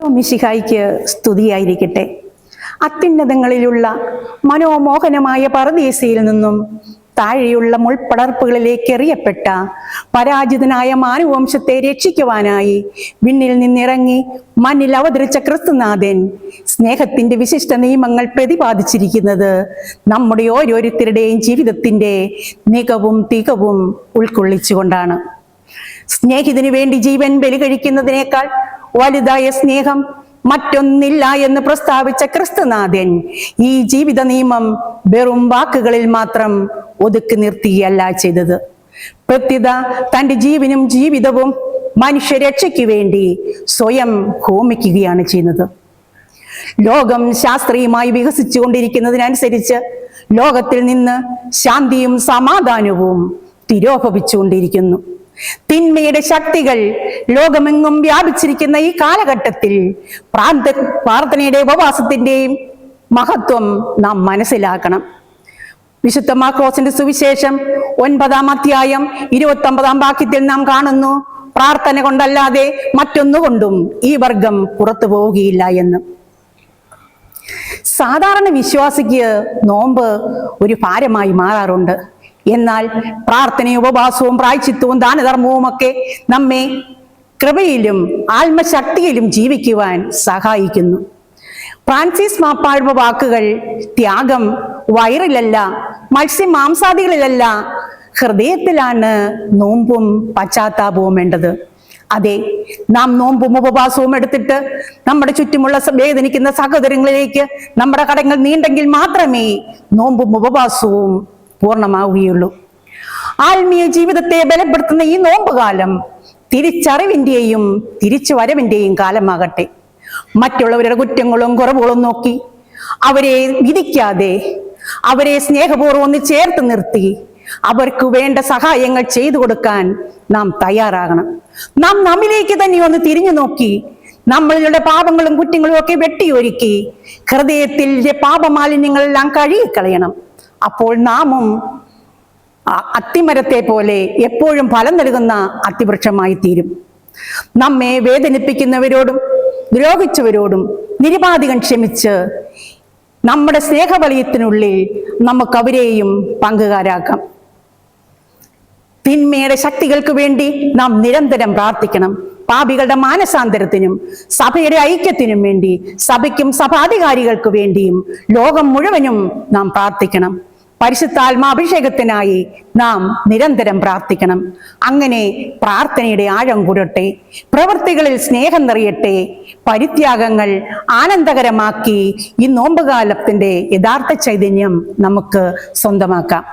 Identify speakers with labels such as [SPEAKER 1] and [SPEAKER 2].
[SPEAKER 1] മിശിഹായിക്ക് സ്തുതിയായിരിക്കട്ടെ. അത്യുന്നതങ്ങളിലുള്ള മനോമോഹനമായ പറദീസയിൽ നിന്നും താഴെയുള്ള മുൾപ്പടർപ്പുകളിലേക്ക് എറിയപ്പെട്ട പരാജിതനായ മാനവംശത്തെ രക്ഷിക്കുവാനായി വിണ്ണിൽ നിന്നിറങ്ങി മണ്ണിൽ അവതരിച്ച ക്രിസ്തുനാഥൻ സ്നേഹത്തിന്റെ വിശിഷ്ട നിയമങ്ങൾ പ്രതിപാദിച്ചിരിക്കുന്നത് നമ്മുടെ ഓരോരുത്തരുടെയും ജീവിതത്തിന്റെ മികവും തികവും ഉൾക്കൊള്ളിച്ചുകൊണ്ടാണ്. സ്നേഹിതന് വേണ്ടി ജീവൻ ബലി കഴിക്കുന്നതിനേക്കാൾ വലുതായ സ്നേഹം മറ്റൊന്നില്ല എന്ന് പ്രസ്താവിച്ച ക്രിസ്തുനാഥൻ ഈ ജീവിത നിയമം വെറും വാക്കുകളിൽ മാത്രം ഒതുക്കി നിർത്തിയല്ല ചെയ്തത്. പ്രത്യത തന്റെ ജീവനും ജീവിതവും മനുഷ്യരക്ഷയ്ക്ക് വേണ്ടി സ്വയം ഹോമിക്കുകയാണ് ചെയ്യുന്നത്. ലോകം ശാസ്ത്രീയമായി വികസിച്ചു കൊണ്ടിരിക്കുന്നതിനനുസരിച്ച് ലോകത്തിൽ നിന്ന് ശാന്തിയും സമാധാനവും തിരോഭവിച്ചുകൊണ്ടിരിക്കുന്നു. തിന്മയുടെ ശക്തികൾ ലോകമെങ്ങും വ്യാപിച്ചിരിക്കുന്ന ഈ കാലഘട്ടത്തിൽ പ്രാന്ത പ്രാർത്ഥനയുടെ ഉപവാസത്തിന്റെയും മഹത്വം നാം മനസ്സിലാക്കണം. വിശുദ്ധ മാക്രോസിന്റെ സുവിശേഷം ഒൻപതാം അധ്യായം ഇരുപത്തി ഒമ്പതാം വാക്യത്തിൽ നാം കാണുന്നു പ്രാർത്ഥന കൊണ്ടല്ലാതെ മറ്റൊന്നുകൊണ്ടും ഈ വർഗം പുറത്തു പോവുകയില്ല എന്ന്. സാധാരണ വിശ്വാസിക്ക് നോമ്പ് ഒരു ഭാരമായി മാറാറുണ്ട്. എന്നാൽ പ്രാർത്ഥനയും ഉപവാസവും പ്രായച്ചിത്വവും ദാനധർമ്മവും ഒക്കെ നമ്മെ കൃപയിലും ആത്മശക്തിയിലും ജീവിക്കുവാൻ സഹായിക്കുന്നു. ഫ്രാൻസിസ് മാപ്പാഴ്വ വാക്കുകൾ ത്യാഗം വയറിലല്ല മത്സ്യമാംസാദികളിലല്ല ഹൃദയത്തിലാണ് നോമ്പും പശ്ചാത്താപവും വേണ്ടത്. അതെ നാം നോമ്പും ഉപവാസവും എടുത്തിട്ട് നമ്മുടെ ചുറ്റുമുള്ള വേദനിക്കുന്ന സഹോദരങ്ങളിലേക്ക് നമ്മുടെ കടങ്ങൾ നീണ്ടെങ്കിൽ മാത്രമേ നോമ്പും ഉപവാസവും പൂർണമാവുകയുള്ളൂ. ആത്മീയ ജീവിതത്തെ ബലപ്പെടുത്തുന്ന ഈ നോമ്പുകാലം തിരിച്ചറിവിന്റെയും തിരിച്ചു വരവിന്റെയും കാലമാകട്ടെ. മറ്റുള്ളവരുടെ കുറ്റങ്ങളും കുറവുകളും നോക്കി അവരെ വിധിക്കാതെ അവരെ സ്നേഹപൂർവം ഒന്ന് ചേർത്ത് നിർത്തി അവർക്ക് വേണ്ട സഹായങ്ങൾ ചെയ്തു കൊടുക്കാൻ നാം തയ്യാറാകണം. നാം നമ്മിലേക്ക് തന്നെ ഒന്ന് തിരിഞ്ഞു നോക്കി നമ്മളുടെ പാപങ്ങളും കുറ്റങ്ങളും ഒക്കെ വെട്ടിയൊരുക്കി ഹൃദയത്തിലെ പാപമാലിന്യങ്ങളെല്ലാം കഴുകിക്കളയണം. അപ്പോൾ നാമും അത്തിമരത്തെ പോലെ എപ്പോഴും ഫലം നൽകുന്ന അത്തിവൃക്ഷമായി തീരും നമ്മെ വേദനിപ്പിക്കുന്നവരോടും ദ്രോഹിച്ചവരോടും നിരുപാധികം ക്ഷമിച്ച് നമ്മുടെ സ്നേഹവലയത്തിനുള്ളിൽ നമുക്ക് അവരെയും പങ്കുകാരാക്കാം. തിന്മയുടെ ശക്തികൾക്ക് വേണ്ടി നാം നിരന്തരം പ്രാർത്ഥിക്കണം. പാപികളുടെ മാനസാന്തരത്തിനും സഭയുടെ ഐക്യത്തിനും വേണ്ടി സഭയ്ക്കും സഭാധികാരികൾക്ക് വേണ്ടിയും ലോകം മുഴുവനും നാം പ്രാർത്ഥിക്കണം. പരിശുദ്ധാത്മാഭിഷേകത്തിനായി നാം നിരന്തരം പ്രാർത്ഥിക്കണം. അങ്ങനെ പ്രാർത്ഥനയുടെ ആഴം കൂടട്ടെ പ്രവൃത്തികളിൽ സ്നേഹം നിറയട്ടെ പരിത്യാഗങ്ങൾ ആനന്ദകരമാക്കി ഈ നോമ്പുകാലത്തിന്റെ യഥാർത്ഥ ചൈതന്യം നമുക്ക് സ്വന്തമാക്കാം.